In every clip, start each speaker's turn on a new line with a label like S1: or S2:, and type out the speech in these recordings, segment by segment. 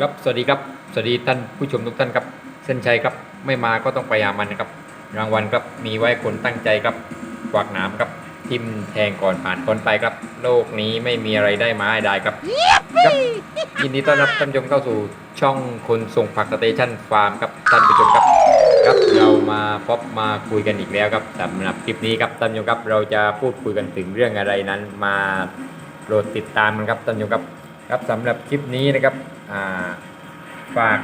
S1: ครับ สวัสดีครับ สวัสดีท่านผู้ชมทุกท่านครับ เส้นชัยครับ ไม่มาก็ต้องไปหามันนะครับ รางวัลครับ มีไว้คนตั้งใจครับกวากหน้ำครับ ทิมแทงก่อนผ่านพ้นไปครับ โลกนี้ไม่มีอะไรได้มาให้ได้ครับ ครับ ยินดีต้อนรับท่านผู้ชมเข้าสู่ช่องคนส่งผักสเตชันฟาร์มครับ ท่านผู้ชมครับ ครับ เรามาพบมาคุยกันอีกแล้วครับสำหรับคลิปนี้ครับ ท่านผู้ชมครับ เราจะพูดคุยกันถึงเรื่องอะไรนั้น มาโปรดติดตามกันครับ ท่านผู้ชมครับ ครับสำหรับคลิปนี้นะครับฝาก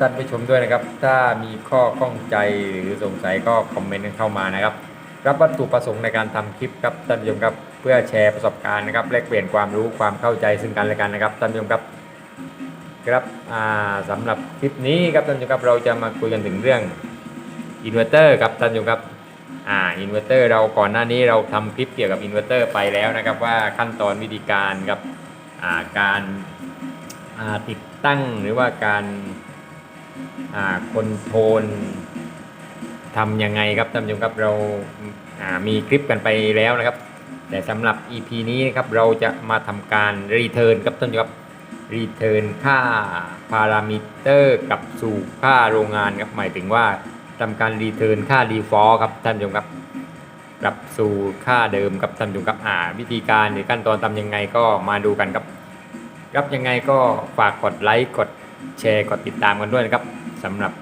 S1: ท่านผู้ชมด้วยนะครับ ถ้ามีข้อข้องใจหรือสงสัยก็คอมเมนต์เข้ามานะครับ รับวัตถุประสงค์ในการทำคลิปครับท่านผู้ชมครับเพื่อแชร์ประสบการณ์นะครับแลกเปลี่ยนความรู้ความเข้าใจซึ่งกันและกันนะครับท่านผู้ชมครับครับอ่าสำหรับคลิปนี้ครับท่านผู้ชมครับเราจะมาคุยกันถึงเรื่องอินเวอร์เตอร์ครับท่านผู้ชมครับอ่าอินเวอร์เตอร์เราก่อนหน้านี้เราทำคลิปเกี่ยวกับอินเวอร์เตอร์ไปแล้วนะครับว่าขั้นตอนวิธีการครับ การาติดตั้งหรือว่าการาคอนโทรลทำยังไงครับท่านผู้ชมครับเราามีคลิปกันไปแล้วนะครับ แต่สำหรับ EP นี้นครับเราจะมาทำการรีเทิร์นครับท่านผู้ชมครับรีเทิร์นค่าพารามิเตอร์กับสู่ค่าโรงงานครับหมายถึงว่าทำการรีเทิร์นค่า default ครับท่านผู้ชมครับ กลับสู่ค่าเดิมครับท่านผู้ชมครับอ่าวิธีการหรือขั้นตอนทำยังไงก็มาดูกันครับครับยังไงก็ฝากกดไลค์กดแชร์กดติดตามกันด้วยนะครับสำหรับ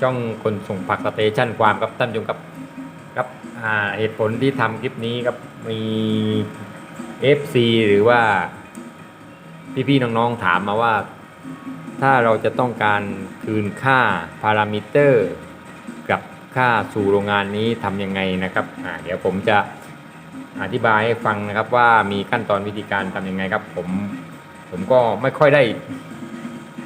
S1: ช่องคนส่งผักสเตชันความครับท่านผู้ชมครับครับอ่าเหตุผลที่ทำคลิปนี้ครับมี FC หรือว่าพี่ๆน้องๆถามมาว่า ถ้าเราจะต้องการคืนค่าพารามิเตอร์กับ ค่าสู่โรงงานนี้ทำยังไงนะครับเดี๋ยวผมจะอธิบายให้ฟังนะครับว่ามีขั้นตอนวิธีการทำยังไงครับ ผมผมก็ไม่ค่อยได้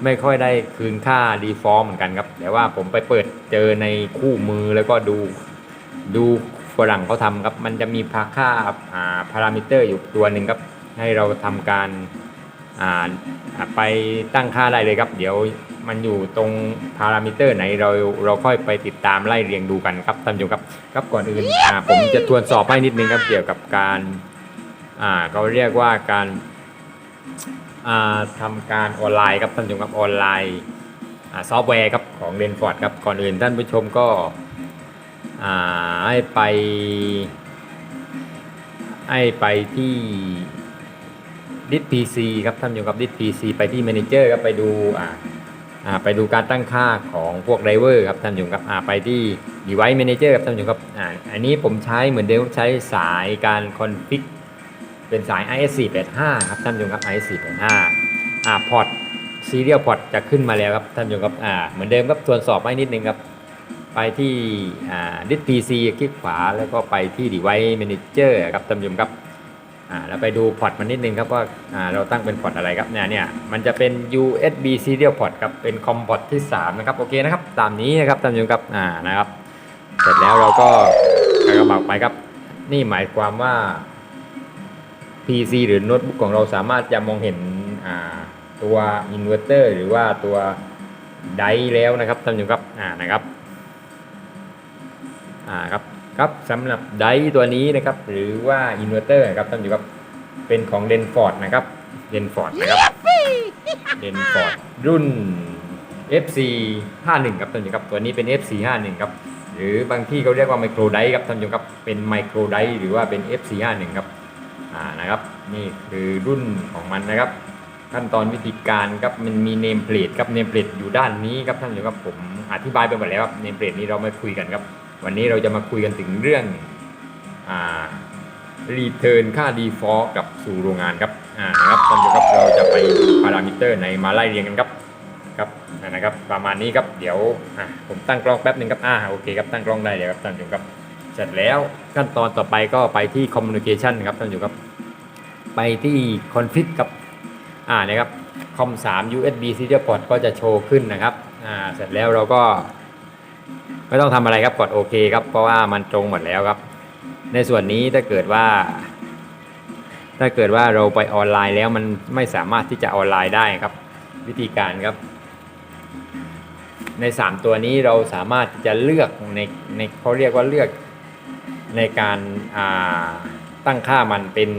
S1: ไม่ค่อยได้คืนค่าดีฟอร์มเหมือนกันครับ แต่ว่าผมไปเปิดเจอในคู่มือแล้วก็ดูดูฝรั่งเขาทำครับ มันจะมีพาค่าอ่าพารามิเตอร์อยู่ตัวหนึ่งครับ ให้เราทำการ ไปตั้งค่าได้เลยครับ เดี๋ยวมันอยู่ตรงพารามิเตอร์ไหนเราเราค่อยไปติดตามไล่เรียงดูกันครับท่านผู้ชมครับครับก่อนอื่นอ่าผมจะทวนสอบให้นิดนึงครับเกี่ยวกับการอ่าเขาเรียกว่าการอ่าทำการออนไลน์ครับท่านผู้ชมครับออนไลน์อ่าซอฟต์แวร์ครับของเรนฟอร์ดครับก่อนอื่นท่านผู้ชมก็อ่าให้ไปให้ไปที่ ดิสพีซีครับท่านผู้ชมครับดิสพีซีไปที่ Manager ครับไปดูอ่าอ่าไปดูการตั้งค่าของพวกไดเวอร์ครับท่านผู้ชมครับอ่าไปที่ Device Manager ครับท่านผู้ชมครับอ่าอันนี้ผมใช้เหมือนเดิมใช้สายการคอนฟิกเป็นสาย IS485 ครับท่านผู้ชมครับ IS485 อ่าพอร์ตซีเรียลพอร์ตจะขึ้นมาแล้วครับท่านผู้ชมครับอ่าเหมือนเดิมครับตรวจสอบให้นิดนึงครับไปที่อ่าดิสพีซีคลิกขวาแล้วก็ไปที่ Device Manager ครับท่านผู้ชมครับ อ่าแล้วไปดูพอร์ตมันนิดนึงครับว่าอ่าเราตั้งเป็นพอร์ตอะไรครับเนี่ยเนี่ยมันจะเป็น USB serial port ครับเป็นคอมพอร์ตที่ 3 นะครับโอเคนะครับตามนี้นะครับท่านผู้ครับอ่านะครับ เสร็จแล้วเราก็กระบอกไปครับ นี่หมายความว่า PC หรือโน้ตบุ๊กของเราสามารถจะมองเห็นอ่าตัวอินเวอร์เตอร์หรือว่าตัวไดแล้วนะครับท่านผู้ชมครับอ่านะครับอ่าครับ ครับสำหรับไดตัวนี้นะครับหรือว่าอินเวอร์เตอร์ครับท่านผู้ชมครับเป็นของเดนฟอร์ดนะครับเดนฟอร์ดนะครับเดนฟอร์ดรุ่น FC 51ครับท่านผู้ชมครับตัวนี้เป็น FC 51ครับหรือบางที่เขาเรียกว่าไมโครไดครับท่านผู้ชมครับเป็นไมโครไดหรือว่าเป็น FC 51ครับอ่านะครับนี่คือรุ่นของมันนะครับ ขั้นตอนวิธีการครับมันมีเนมเพลทครับเนมเพลทอยู่ด้านนี้ครับท่านผู้ชมครับผมอธิบายไปหมดแล้วครับเนมเพลทนี้เราไม่คุยกันครับ วันนี้เราจะมาคุยกันถึงเรื่องอ่ารีเทิร์นค่า default กับสู่โรงงานครับอ่านะครับท่านผู้ชมครับเราจะไปพารามิเตอร์ในมาไล่เรียงกันครับครับนะครับประมาณนี้ครับเดี๋ยวอะผมตั้งกล้องแป๊บหนึ่งครับอ่าโอเคครับตั้งกล้องได้เลยครับท่านผู้ชมครับเสร็จแล้วขั้นตอนต่อไปก็ไปที่ communication ครับท่านผู้ชมครับ ไปที่ config ครับอ่านะครับ com 3 USB serial port ก็จะโชว์ขึ้นนะครับอ่าเสร็จแล้วเราก็ ไม่ต้องทำอะไรครับกดโอเคครับเพราะว่ามันตรงหมดแล้วครับ ในส่วนนี้ถ้าเกิดว่า ถ้าเกิดว่าเราไปออนไลน์แล้วมันไม่สามารถที่จะออนไลน์ได้ครับ วิธีการครับ ใน 3 ตัวนี้เราสามารถจะเลือกในในเขาเรียกว่าเลือกในการาตั้งค่ามันเป็น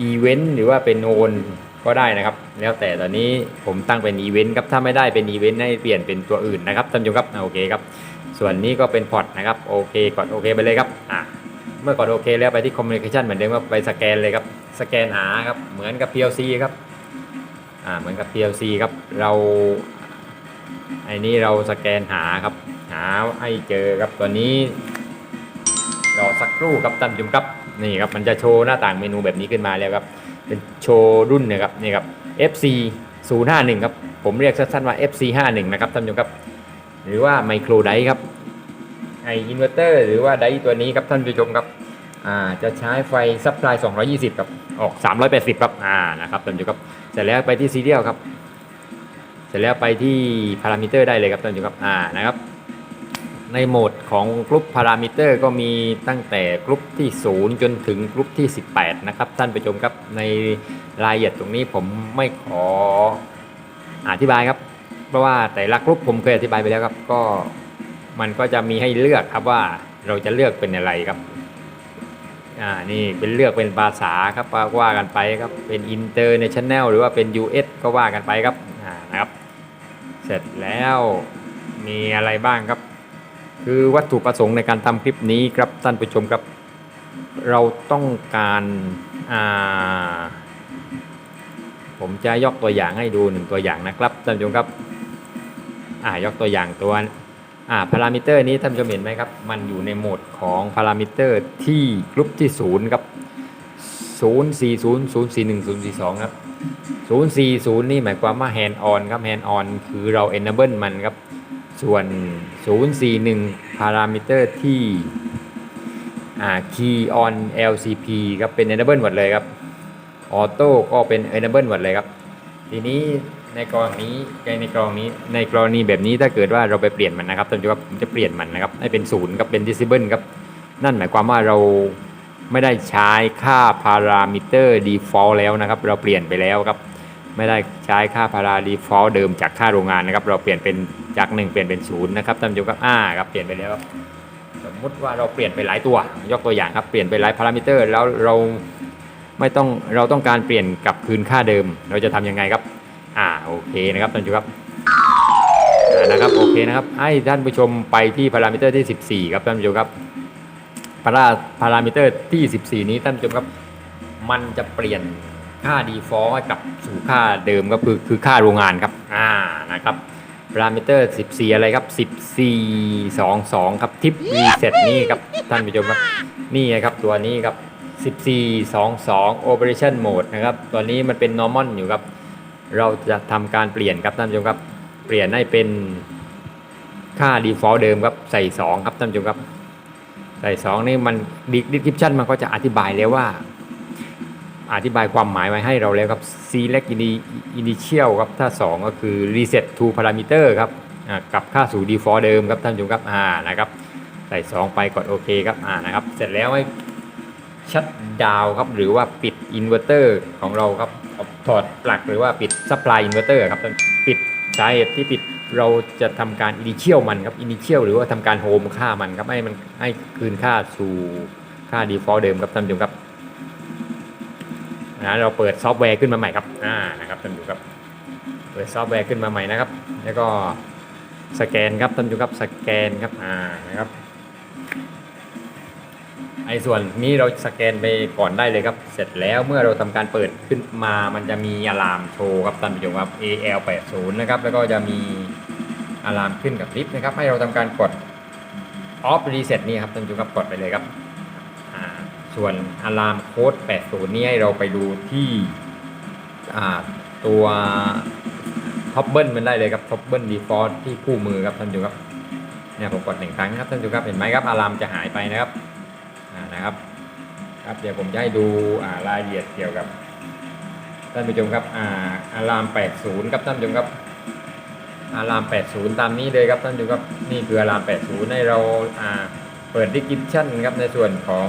S1: อีเวนต์หรือว่าเป็นโอนก็ได้นะครับ แล้วแต่ตอนนี้ผมตั้งเป็นอีเวนต์ครับถ้าไม่ได้เป็นอีเวนต์ให้เปลี่ยนเป็นตัวอื่นนะครับท่านผู้ชมครับโอเคครับ ส่วนนี้ก็เป็นพอร์ตนะครับโอเคกดโอเคไปเลยครับอ่าเมื่อกดโอเคแล้วไปที่ communication เหมือนเดิมครับไปสแกนเลยครับสแกนหาครับเหมือนกับ PLC ครับอ่าเหมือนกับ PLC ครับเราไอ้นี้เราสแกนหาครับหาให้เจอครับตัวนี้รอสักครู่ครับท่านผู้ชมครับนี่ครับมันจะโชว์หน้าต่างเมนูแบบนี้ขึ้นมาแล้วครับเป็นโชว์รุ่นนะครับนี่ครับ FC 051ครับผมเรียกสั้นๆว่า FC 51นะครับท่านผู้ชมครับ หรือว่าไมโครไดครับไออินเวอร์เตอร์หรือว่าไดตัวนี้ครับท่านผู้ชมครับอ่าจะใช้ไฟซัพพลาย220ครับออก 380ครับอ่านะครับท่านผู้ชมครับเสร็จแล้วไปที่ซีเรียลครับ เสร็จแล้วไปที่พารามิเตอร์ได้เลยครับท่านผู้ชมครับอ่านะครับ ในโหมดของกรุ๊ปพารามิเตอร์ก็มีตั้งแต่กรุ๊ปที่ 0 จนถึงกรุ๊ปที่ 18 นะครับ ท่านผู้ชมครับในรายละเอียดตรงนี้ผมไม่ขออธิบายครับ เพราะว่าแต่ละกรุ๊ปผมเคยอธิบายไปแล้วครับก็มันก็จะมีให้เลือกครับว่าเราจะเลือกเป็นอะไรครับอ่านี่เป็นเลือกเป็นภาษาครับว่ากันไปครับเป็น international หรือว่าเป็น US ก็ว่ากันไปครับอ่านะครับ เสร็จแล้วมีอะไรบ้างครับ คือวัตถุประสงค์ในการทำคลิปนี้ครับท่านผู้ชมครับ เราต้องการาผมจะยกตัวอย่างให้ดูหนึ่งตัวอย่างนะครับท่านผู้ชมครับยกตัวอย่างตัวพารามิเตอร์นี้ท่านผู้ชมเห็นไหมครับ มันอยู่ในโหมดของพารามิเตอร์ที่กรุ๊ปที่0ครับ040 041 042 ครับ 040 นี่หมายความว่า hand on ครับ hand on คือเรา enable มันครับ ส่วน 041 พารามิเตอร์ที่ key on LCP ครับเป็น enable หมดเลยครับ ออโต้ก็เป็น enable หมดเลยครับ ทีนี้ในกรณีในกรณีในกรณีแบบนี้ถ้าเกิดว่าเราไปเปลี่ยนมันนะครับท่านผู้ชมครับผมจะเปลี่ยนมันนะครับให้เป็นศูนย์ครับเป็น disable ครับ นั่นหมายความว่าเราไม่ได้ใช้ค่าพารามิเตอร์ default แล้วนะครับ เราเปลี่ยนไปแล้วครับ ไม่ได้ใช้ค่าพารา default เดิมจากค่าโรงงานนะครับ เราเปลี่ยนเป็นจาก 1 เปลี่ยนเป็นศูนย์นะครับท่านผู้ชมครับอ่าครับเปลี่ยนไปแล้วสมมุติว่าเราเปลี่ยนไปหลายตัว ยกตัวอย่างครับเปลี่ยนไปหลายพารามิเตอร์ แล้วเราไม่ต้องเราต้องการเปลี่ยนกลับคืนค่าเดิม เราจะทำยังไงครับ อ่าโอเคนะครับท่านผู้ชมครับนะครับโอเคนะครับให้ท่านผู้ชมไปที่พารามิเตอร์ที่ 14 ครับท่านผู้ชมครับพาราพารามิเตอร์ที่ 14 นี้ท่านผู้ชมครับ มันจะเปลี่ยน ค่า default ให้กลับสู่ค่าเดิมก็คือคือค่าโรงงานครับอ่านะครับพารามิเตอร์ 14 อะไรครับ 14 22 ครับทิปรีเซ็ตนี่ครับท่านผู้ชมครับนี่นะครับตัวนี้ครับ 14 22 operation mode นะครับตัวนี้มันเป็น normal อยู่ครับ เราจะทำการเปลี่ยนครับท่านผู้ชมครับ เปลี่ยนให้เป็นค่า default เดิมครับใส่ 2 ครับท่านผู้ชมครับ ใส่ 2 นี่มัน description มันก็จะอธิบายแล้วว่า อธิบายความหมายไว้ให้เราแล้วครับ select Initial ครับถ้า 2 ก็คือ reset to parameter ครับกับค่าสู่ default เดิมครับท่านผู้ชมครับอ่านะครับใส่ 2 ไปกดโอเคครับอ่านะครับ เสร็จแล้วให้ชัดดาวครับหรือว่าปิดอินเวอร์เตอร์ของเราครับถอดปลั๊กหรือว่าปิดซัพพลายอินเวอร์เตอร์ครับปิดสาเหตุที่ปิดเราจะทำการ initial มันครับ initial หรือว่าทำการโฮมค่ามันครับให้มันให้คืนค่าสู่ค่า default เดิมครับท่านผู้ชมครับ นะเราเปิดซอฟต์แวร์ขึ้นมาใหม่ครับอ่านะครับท่านผู้ครับเปิดซอฟต์แวร์ขึ้นมาใหม่นะครับ แล้วก็สแกนครับท่านผู้ครับสแกนครับอ่านะครับไอ้ส่วนนี้เราสแกนไปก่อนได้เลยครับ เสร็จแล้วเมื่อเราทำการเปิดขึ้นมา มันจะมีอะลามโชว์ครับท่านผู้ชมครับ AL 8 0นะครับ แล้วก็จะมีอะลามขึ้นกับลิฟต์นะครับ ให้เราทำการกด off reset นี่ครับท่านผู้ชมครับ กดไปเลยครับ ส่วนอะลามโค้ด80 นี่ให้เราไปดูที่ตัวท็อปเบิลมันได้เลยครับท็อปเบิลดีฟอลต์ที่คู่มือครับท่านผู้ชมครับเนี่ยผมกดหนึ่งครั้งครับท่านผู้ชมครับเห็นไหมครับอะลามจะหายไปนะครับนะครับครับเดี๋ยวผมจะให้ดูรายละเอียดเกี่ยวกับท่านผู้ชมครับอ่าอะลาม 80 ครับท่านผู้ชมครับอะลาม 80 ตามนี้เลยครับท่านผู้ชมครับนี่คืออะลาม 80ให้เราอ่าเปิด description ครับในส่วนของ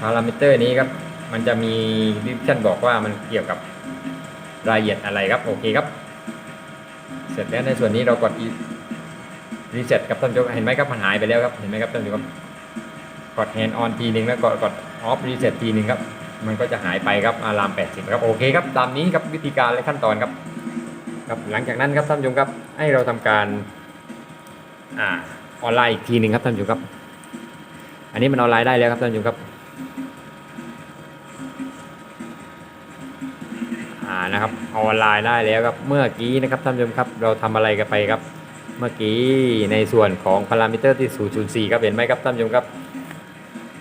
S1: พารามิเตอร์นี้ครับ มันจะมี description บอกว่ามันเกี่ยวกับรายละเอียดอะไรครับ โอเคครับ เสร็จแล้วในส่วนนี้เรากด reset ครับท่านผู้ชมเห็นไหมครับมันหายไปแล้วครับ เห็นไหมครับท่านผู้ชมครับกด hand on ทีหนึ่งแล้วกดกด off reset ทีหนึ่งครับ มันก็จะหายไปครับอาราม80ครับ โอเคครับ ตามนี้ครับวิธีการและขั้นตอนครับ ครับ หลังจากนั้นครับท่านผู้ชมครับ ให้เราทำการอ่าออนไลน์อีกทีหนึ่งครับท่านผู้ชมครับ อันนี้มันออนไลน์ได้แล้วครับท่านผู้ชมครับ อ่านะครับออนไลน์ได้แล้วครับเมื่อกี้นะครับท่านผู้ชมครับเราทำอะไรกันไปครับ เมื่อกี้ในส่วนของพารามิเตอร์ที่ 0.4 ครับเห็นไหมครับท่านผู้ชมครับ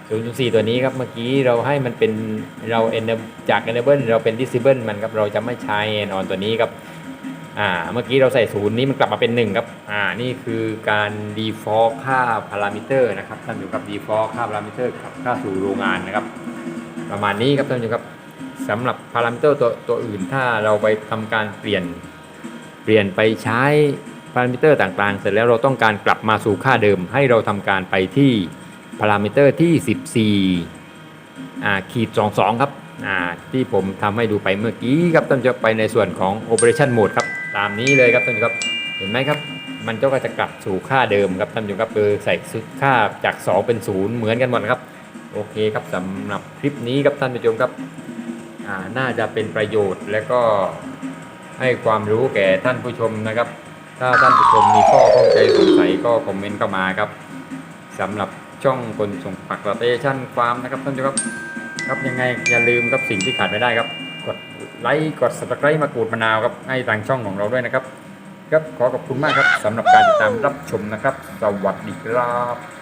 S1: 0.4 ตัวนี้ครับเมื่อกี้เราให้มันเป็นเรา enable จาก enable เราเป็น disable มันครับเราจะไม่ใช้ add on ตัวนี้ครับอ่าเมื่อกี้เราใส่ศูนย์นี้มันกลับมาเป็น1ครับอ่านี่คือการ default ค่า parameter นะครับท่านผู้ชมครับ default ค่า parameter ครับค่าสู่โรงงานนะครับ ประมาณนี้ครับท่านผู้ชมครับ สำหรับ parameter ตัวตัวอื่นถ้าเราไปทำการเปลี่ยนเปลี่ยนไปใช้พารามิเตอร์ต่างๆ เสร็จแล้วเราต้องการกลับมาสู่ค่าเดิม ให้เราทำการไปที่พารามิเตอร์ที่ 14อ่าขีด22 ครับอ่าที่ผมทำให้ดูไปเมื่อกี้ครับท่านจะไปในส่วนของ Operation Mode ครับ ตามนี้เลยครับท่านผู้ชมครับเห็นไหมครับ มันก็จะกลับสู่ค่าเดิมครับท่านผู้ชมครับคือใส่ค่าจาก 2 เป็น 0 เหมือนกันหมดครับ โอเคครับสำหรับคลิปนี้ครับท่านผู้ชมครับ น่าจะเป็นประโยชน์ และก็ให้ความรู้แก่ท่านผู้ชมนะครับ ถ้าท่านผู้ชมมีข้อข้องใจสงสัยก็คอมเมนต์เข้ามาครับสำหรับช่องคนส่งปักสเตชันฟามนะครับท่านผู้ชมครับครับยังไงอย่าลืมครับสิ่งที่ขาดไม่ได้ครับ กดไลค์กด subscribe มากรูดมะนาวครับให้ทางช่องของเราด้วยนะครับ ครับขอขอบคุณมากครับสำหรับการติดตามรับชมนะครับ สวัสดีครับ